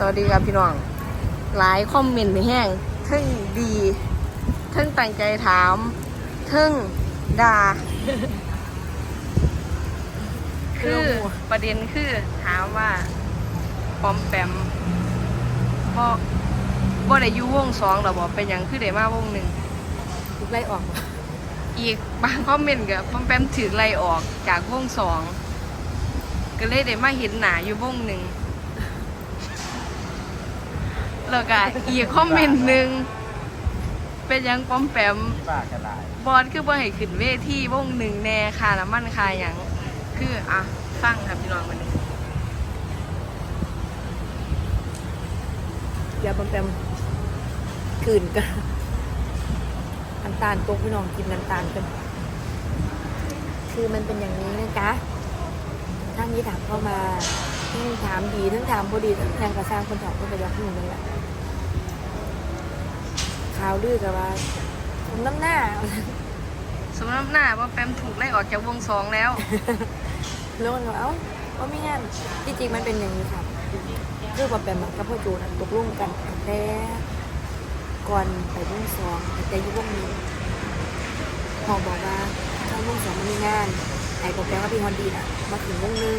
สวัสดีครับพี่น้อง หลายคอมเมนต์ไม่แห้งเทึ่งดีเทึ่งตั้งใจถามเทึ่งด่า คือประเด็นคือถามว่าปอมแปมบ่บ่ได้อยู่วงสองหรอบอกเป็นหยังคือได้มาวงหนึ่งถูกไล่ออกมาอีกบางคอมเมนต์กับปอมแปมถือไล่ออกจากวงสองก็เลยได้มาเห็นหนาอยู่วงหนึ่ง แล้วก็อีกคอมเมนต์หนึ่งเป็นยังปอมแปมบ้ากระดาษบอลคือบ่ให้ขึ้นเวทีวงหนึ่งแน่ค่ะน้ำมันคายอย่างคืออะฟังครับพี่น้องวันนี้ยาบำแปมคืนกันน้ำตาลตกพี่น้องกินน้ำตาลกันคือมันเป็นอย่างนี้นะจ๊ะท่านนี้ถามเข้ามา ทั้งถามดีทั้งถามพอดีทั้งแทงกระสร้างคนถามก็ไปยักหนึ่งเลยแหละข่าวลือกับว่าผมน้ำหน้า สมน้ำหน้าว่าแปมถูกไล่ออกจากวงสองแล้วแล้วมันก็เอ้าว่าไม่งั้นจริงๆมันเป็นอย่างนี้ครับคือว่าแปมกับพ่อจูนตกลงกันแต่ก่อนไปวงสองแต่อยุวงนี้พอบอกว่าถ้าวงสองมันมีงานไอ้กับแปมว่าพี่ฮอนดีน่ะมาถึงวงหนึง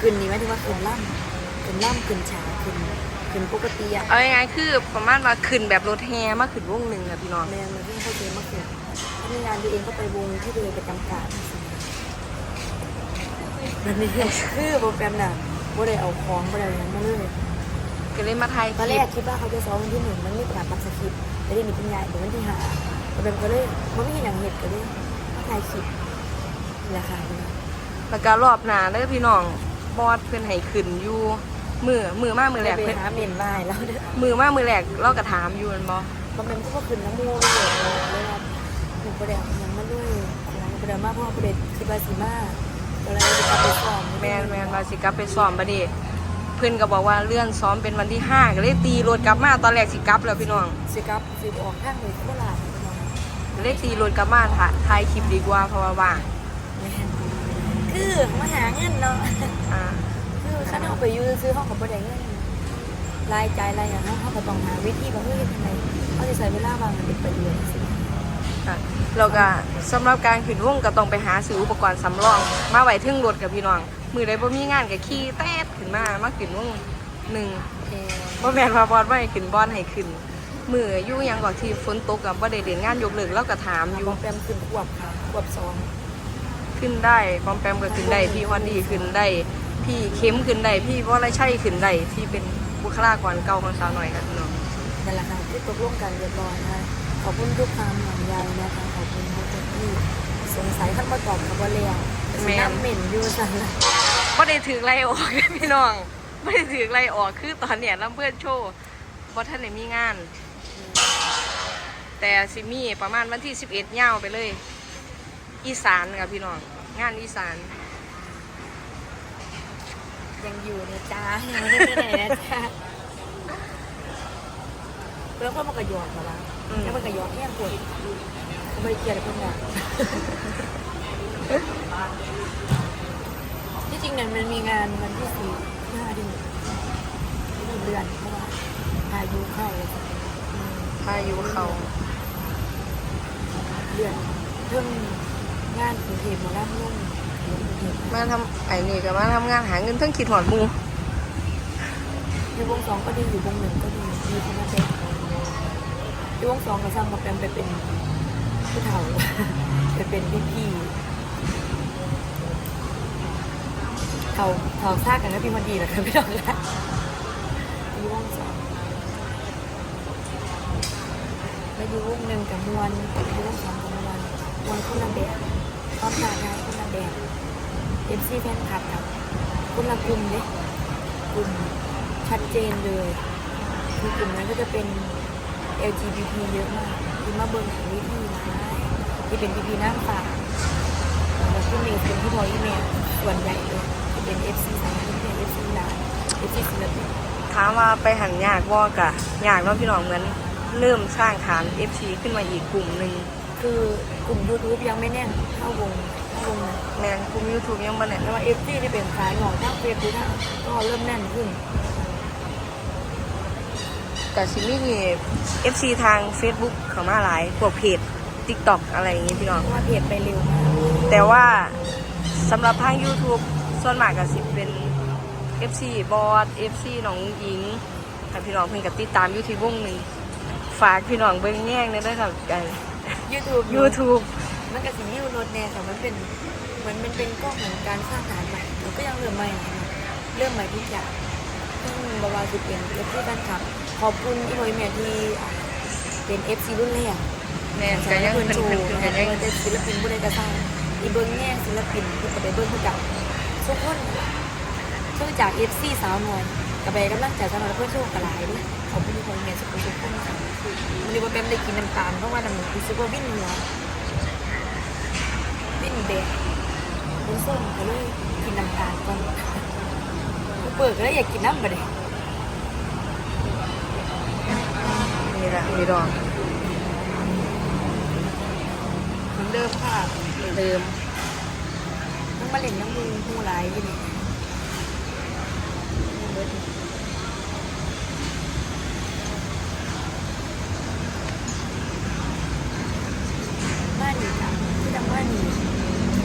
คืนนี้หมายถึงว่าคืนล่ำคืนล่ำคืนฉาคืนคืนปกติอะเอายังไงคือประมาณว่าขึ้นแบบรถแฮมาขึ้นวงหนึ่งอะพี่น้องแม่มันเพิ่งเข้าใจมาคืนถ้ามีงานตัวเองก็ไปวงที่ตัวเองประจำการมันนี่คือโปรแกรมน่ะบ่ได้เอาของบ่ได้อะไรมาเลยก็เลยมาไทยตอนคแรลิกปคิดว่าเขาจะซ้อมวันที่หนึ่งมันไม่กลับปักสคริปต์แต่ที่นี่เป็นใหญ่เดี๋ยววันที่ห้าโปรแกรมก็เลยมันไม่เห็นอย่างเหตุก็เลยมาถ่ายคลิปนี่แหละค่ะพี่น้องแล้วก็รอบหน้าเด้อพี่น้อง บอสเพื่อนให้ขึ้นอยู่มือมือมากมือแรกไปเพื่อนหาเมนไลน์แล้วเด้อมือมากมือแรกเราก็ถามอยู่แมันบอโปรแกรมก็ว่าคืนน้ำมูกเลยเลยว่าหนูโปรแกรมยังมาด้วยของโปรแกรมมากเพราะว่าโปรแกรมคิดว่าสีมาก็เลยจะไปซ้อมแมนแมนมาสิกลับไปซ้อมบัดนี้เพื่อนก็บอกว่าเลื่อนซ้อมเป็นวันที่ห้าก็เลยตีรถกลับมาตอนแรกสิกลับแล้วพี่น้องสิกับสิออกข้างเลยโคราชพี่น้องก็เลยตีรถกลับมาถ่ายถ่ายคลิปดีกว่าเพราะว่าว่าง แม่นคือมาหาเงินเนาะอ่าคือข้าเอาไปอยูซื้อห้องกับบ่ได้เงินรายจ่ายรายอย่างนั้นเขาก็ต้องหาวิธีบางเรื่องยังไงเขาจะใช้เวลาบางมันเป็นประโยชน์สิค่ะแล้วก็สำหรับการขึ้นวงก็ต้องไปหาซื้ออุปกรณ์สำรอง มาไว้ทึ่งรถกับพี่น้อง มือใดบ่มีงานก็ขี่แต๊ดขึ้นมามาขึ้นวงหนึ่งเออบ่แม่นว่าบอสบ่ให้ขึ้นบอลให้ขึ้นมืออยู่หยังก่อนที่ฝนตกกับบ่ได้เด่นงานยกเลิกเราก็ถามอยู่บองแปมขึ้นขวบค่ะขวบสอง ขึ้นได้ปอมแปมก็ขึ้นได้ พี่ฮอนดีขึ้นได้ พี่เข้มขึ้นได้ พี่วรชัยขึ้นได้ ที่เป็นบุคลากรเก่าของสาวหน่อยค่ะพี่น้องนั่นแหละค่ะที่ตกลงกันเรียบร้อยนะคะขอบคุณทุกความห่วงใยนะคะขอบคุณทุกคนที่สงสัยท่านมาตอบกับว่าเลี้ยวน้ำเหม็นอยู่สั่นละบ่ได้ถือไล่ออกพี่น้องบ่ได้ถือไล่ออกคือตอนเนี้ยลำเพื่อนโชว์บ่ทันได้มีงาน แต่สิมีประมาณวันที่11ยาวไปเลย อีสานค่ะพี่น้อง งานอีสาน ยังอยู่นะจ๊ะยังไม่ได้ไปไหนนะจ๊ะแล้วก็มันกระยอนมาละอืม แล้วมันกระยอนแห้งปวดก็ไม่ได้เกลียดอะไรพวกนั้นที่จริงเนี่ยมันมีงานวันที่สี่ที่ห้าที่หกที่เดือนเพราะว่าพายุเข้าเลย พายุเขา เดือนเพิ่ง งานกรุงเทพมาล่ำลุ่งกรุงเทพมาทำไอ้นี่ก็มาทำงานหาเงินเทั้งคิดหอดหมูอยู่วงสองก็ดีอยู่วงหนึ่งก็ดีมีคนมาเต้นอยู่วงสองก็สร้างมาเป็นไปเป็นผู้เฒ่าไปเป็นพี่พี่เฒ่าเฒ่าซากกันนะพี่มันดีนะครับพี่น้องนะอยู่วงสองไปอยู่วงหนึ่งกับมวนไปอยู่วงสองกับมวนมวนคนละแบบ ความต่างกันคนละแบบเอ็มซีแฟนคลับครับคนละกลุ่มเนี่ยกลุ่มชัดเจนเลยคือกลุ่มนั้นก็จะเป็น LGBT เยอะมากที่มาเบิ่งของวิธีร้ายที่เป็นพีพีน้ำฝากแล้วก็มีเป็นพี่พลอยอีเมลส่วนใหญ่เลยเป็น FC สายเป็น FC ลาย FC ศิลปินถามว่าไปหันยากว่ากะยากเนาะพี่น้องเหมือนเริ่มสร้างฐาน FC ขึ้นมาอีกกลุ่มหนึ่ง คือกลุ่ม YouTube ยังไม่แน่นเท่าวงเท่าวงนะแมนกลุ่ม YouTube ยังบ่เนี่ยแต่ว่า FC ที่เป็นสายหงอกทั้งเฟซบุ๊กก็เริ่มแน่นขึ้น กับซิมี่ FC ทาง Facebook เขามาหลายพวกเพจ TikTok อะไรอย่างงี้พี่น้องเพราะว่าเพจไปเร็วมากแต่ว่าสำหรับทาง YouTube ส่วนมากก็สิเป็น FC บอส FC น้องหญิงถ้าพี่น้องเพิ่นก็ติดตามอยู่ที่วงหนึ่ง ฝากพี่น้องเบิ่งแย่งได้ด้วยครับกันยูทูบ YouTube มันกับสิ่งที่รถแน่แต่มันเป็นเหมือนมันเป็นกล้องของการสร้างฐานใหม่มันก็ยังเริ่มใหม่นะเริ่มใหม่ทุกอย่างซึ่งบาวาสุดเป็นเอฟซีแฟนคลับ ขอบคุณอีโมยเมียที่อ่าเป็นเอฟซีรุ่นแรกแม่นก็ยังเพิ่เพิ่นนโชเพิ่นว์เพิ่นนะก็คะยังว่าจะศิลปินผู้ใดก็สร้างอีเบิ้งแง่ศิลปินเพื่อไปเบิ้งผู้กับทุกคน ช่วงจากเอฟซีสาวหน่อยกับไปกำลังใจสาวหน่อยเพื่อนโชว์กระหลายด้วยขอบคุณอีโมยเมียสุดทุกคนค่ะมันเรียกว่าเป็นได้กินน้ำตาลเพราะว่าน้ำมันคือซุปเปอร์วินเหนือวิ่งเด็กบุญส้มก็เลยกินน้ำตาลก่อนเปิดก็เลยอยากกินน้ำบะเด็นี่แหละพี่น้องเหมือนเดิมค่ะเดิมต้องมาเล่นน้ำมือหูหลายอยู่นี่ บ้านนี่ค่ะที่ดังบ้านนี่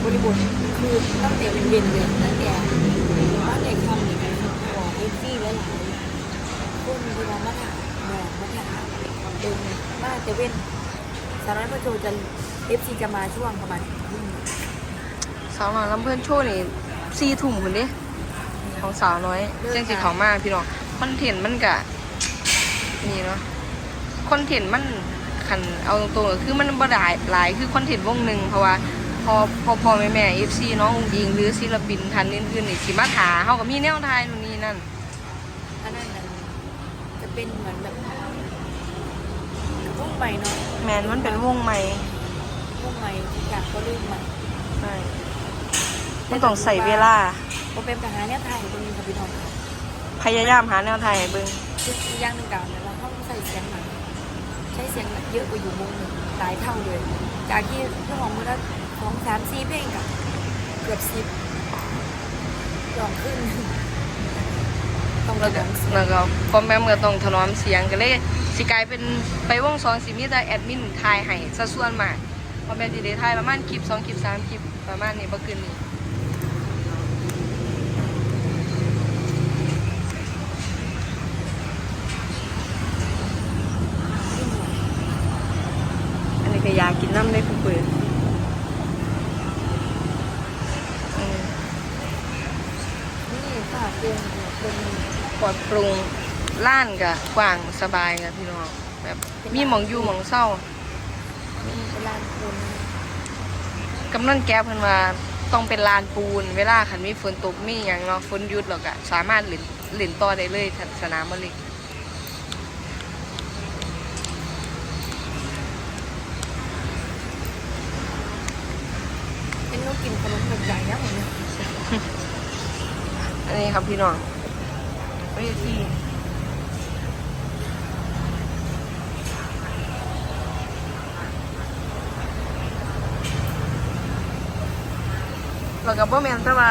บริบทคือตั้งแต่เป็นเวียนเลยตั้งแต่บ้านเด็กทำอย่างไรบอกเอฟซี่หลายคนที่เรามาถามบอกมาถามเดินบ้านเจเว่นสาวน้อยพระโจจะเอฟซีจะมาช่วงประมาณสาวน้อยลำเพื่อนโชว์นี่สี่ถุ่มคนนี้ ของสาวน้อยเจ้งสิเขามาพี่น้องคอนเทนต์มันกะนี่เนาะคอนเทนต์มันขันเอาตรงๆก็คือมันบ่ได้หลายคือคอนเทนต์วงหนึ่งเพราะว่าพอพอพอแม่แม่เอฟซีน้องอุ้งอิงหรือศิลปินท่านอื่นๆนี่สิมาถาเขาก็มีแนวทายนู่นนี่นั่นอันนั้นน่ะจะเป็นเหมือนแบบพวกใหม่เนาะแมนมันเป็นวงใหม่พวกใหม่ทุกอย่างก็เริ่มใหม่ใช่มันต้องใส่เวลา โอเป็นทหารเนี่ยไทยตรงนี้ค่ะพี่น้องค่ะพยายามหาแนวทายให้เบิ่งคืออีกอย่างหนึ่งเก่าเนี่ยเราต้องใส่เสียงหนักใช้เสียงแบบเยอะกว่าอยู่วงหนึ่งหลายเท่าเลย จากที่เรื่องของมือละสองสามสี่เพลงกับเกือบสิบลองขึ้นต้องแล้วกก็ระดังเสียงแล้วก็ฟอมแมมก็ต้องถนอมเสียงก็เลยสิกลายเป็นไปวงสองสิมีแต่แอดมินทายให้ซะส่วนมากพอแม่นสิได้ทายประมาณคลิปสองคลิปสามคลิปประมาณนี้บ่เกินนี้อันนี้ ก็อยากกินน้ำได้ผู้เปิดอืมนี่ฝากเตือนเป็นปลอดปรุงล้านกับกว้างสบายค่ะพี่น้องแบบมีหมองอยู่หมองเศร้าเป็นลานปูนกำนันแก้เพิ่นว่าต้องเป็นลานปูน เวลาคันมีฝนตกมีอย่างเนาะฝนหยุดแล้วก็สามารถเล่นเล่นต่อได้เลยถ้าสนามบ่เล็ก เป็นลู กกินขนมแบบใหญ่นะผมเนี่ยอันนี้ครับพี่น้องเวทีแล้วก็บ่แม่นแต่ว่า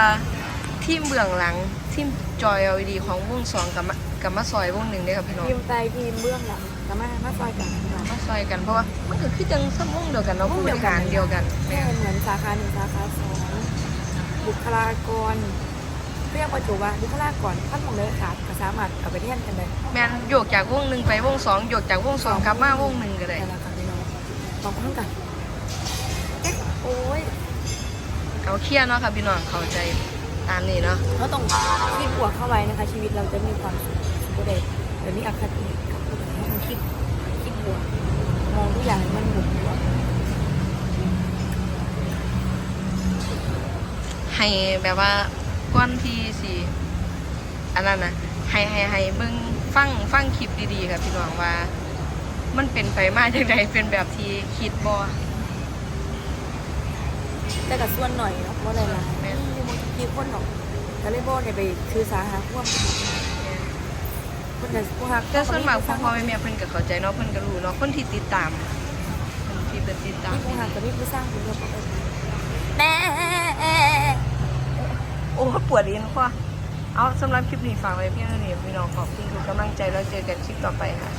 ทีมเบื้องหลังทีมจอย LED ของวงสองกับมากับมาซอยวงหนึ่งเด้อครับพี่น้อง ทีมไตทีมเบื้องหลังแต่มามาซอยกันค่ะมา ซอยกันเพราะว่ามันก็คือจังสมองเดียวกันเนาะวงผู้บเดียวริกันหารเดียวกันแม่เหมือนสาขาหนึ่งสาขาสองบุคลากรเรียกว่าจุว่าบุคลากรท่านมองเลยขาดก็สามารถเอาไปเทียนกันเลยแม่นโยกจากวงหนึ่งไปวงสองโยกจากวงสองกลับมาวงหนึ่งก็ได้แต่ละกันพี่น้องลองพร้อมกันเอ๊ะโอ้ยเอาเครียดเนาะค่ะพี่น้องเข้าใจตามนี้เนาะเราต้องคิดบวกเข้าไว้นะคะ ชีวิตเราจะมีความสุขสุขเด็เดี๋ยวนี้อคติกับผู้อื่นต้องคิดคิดบวกม องทุกอย่างให้มันบวกบวกให้แบบว่าก้อนที่สิอันนั้นนะให้ให้ให้เบิ่งฟังฟังคลิปดีๆค่ะพี่น้องว่า มันเป็นไปมาจังไดเป็นแบบที่คิดบ่แต่กับส่วนหน่อยเนาะว่าอะไรล่ะแม่มีบางทีคนหรอกก็เลยบอกเนี่ยไปคือสาหาพวก คนจะพวกฮักแต่ส่วนมากพ่อพ่อแม่แม่เพิ่นก็เข้าใจเนาะเพิ่นก็รู้เนาะคนที่ติดตามคนที่เพิ่นติดตามมีพวกฮักกับมีผู้สร้างคนเดียวกันแม่โอ้ปวดลิ้นคอเอาสำหรับคลิปนี้ฝากไว้เพียงเท่านี้พี่น้องขอบคุณทุกกำลังใจแล้วเจอกันคลิปต่อไปค่ะ